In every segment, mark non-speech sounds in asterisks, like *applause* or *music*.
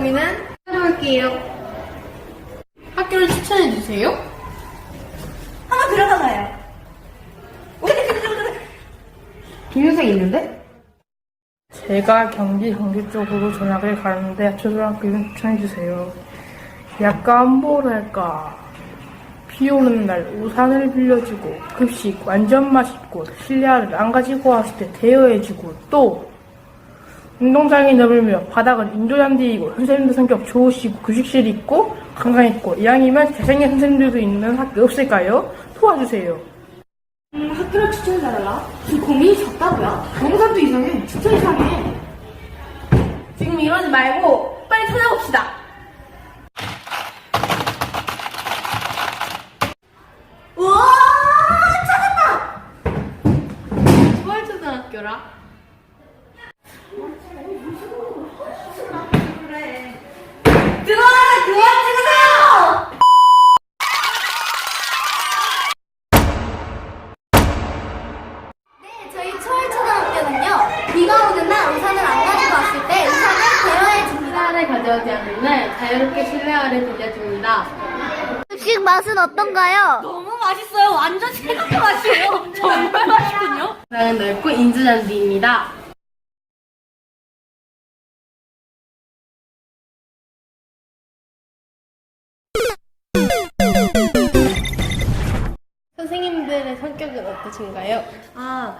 고민은 해볼게요. 학교를 추천해 주세요. 한번 들어가봐요. 김효생 있는데? 제가 경기 경기 쪽으로 전학을 가는데 초등학교는 추천해주세요. 약간 뭐랄까 비 오는 날 우산을 빌려주고 급식 완전 맛있고 실내화를 안 가지고 왔을 때 대여해주고 또 운동장에 넘으며 바닥은 인조잔디이고 선생님들 성격 좋으시고 교식실 있고 강강 있고 이왕이면 잘생긴 선생님들도 있는 학교 없을까요? 도와주세요. 음, 학교를 추천해달라? 지금 고민이 작다고요? 동사도 이상해. 진짜 이상해. 지금 이러지 말고 빨리 찾아봅시다. 우와! 찾았다! 들어와라! 실내화를 가져오지 않는 날 자유롭게 실내화를 빌려줍니다. 급식 맛은 어떤가요? 너무 맛있어요. 완전 최고의 맛이에요. *laughs* 정말 맛있군요. 나는 넓고 인조잔디입니다. 선생님들의 성격은 어떠신가요? 아,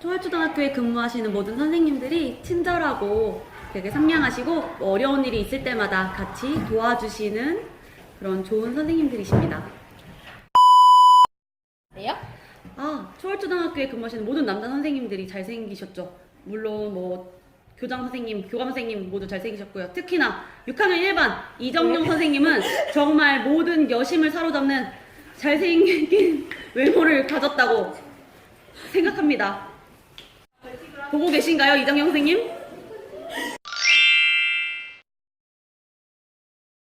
초월초등학교에 근무하시는 모든 선생님들이 친절하고 되게 상냥하시고 뭐 어려운 일이 있을 때마다 같이 도와주시는 그런 좋은 선생님들이십니다. 네요? 아, 초월초등학교에 근무하시는 모든 남자 선생님들이 잘생기셨죠. 물론 뭐 교장 선생님, 교감 선생님 모두 잘생기셨고요. 특히나 6학년 1반 이정용 선생님은 정말 모든 여심을 사로잡는 잘생긴 외모를 가졌다고 생각합니다. 보고 계신가요, 이정용 선생님?